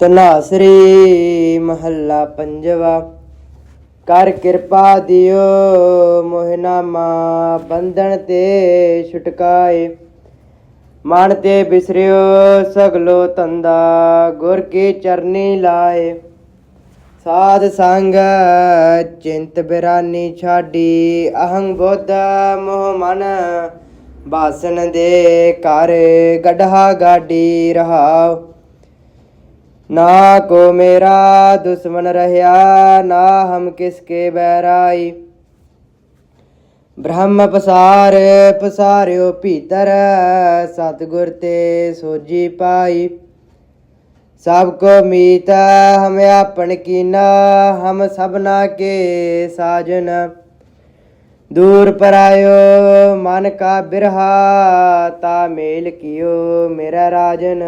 ਤਨਾਸਰੀ ਮਹੱਲਾ ਪੰਜਵਾ। ਕਰ ਕਿਰਪਾ ਦਿਓ, ਮੋਹਿਨਾਮਾ ਬੰਧਨ ਤੇ ਛੁਟਕਾਏ। ਮਨ ਤੇ ਬਿਸਰਿਓ, ਸਗਲੋ ਤੰਦਾ ਗੁਰ ਕੇ ਚਰਨੀ ਲਾਏ। ਸਾਧ ਸੰਗ, ਚਿੰਤ ਬਿਰਾਨੀ ਛਾਡੀ ਅਹੰ ਬੋਧ ਮੋਹ ਮਨ, ਬਾਸਨ ਦੇ ਕਰ ਗੜਹਾ ਗਾਡੀ ਰਹਾਓ। ना को मेरा दुश्मन रहया, ना हम किसके बैराई ब्रह्म पसार, पसार्यो पीतर सतगुर ते सोजी पाई। सबको मीत, हम अपन कीना हम सबना के साजन। दूर पर आयो मन का बिरहा ता मेल कियो मेरा राजन।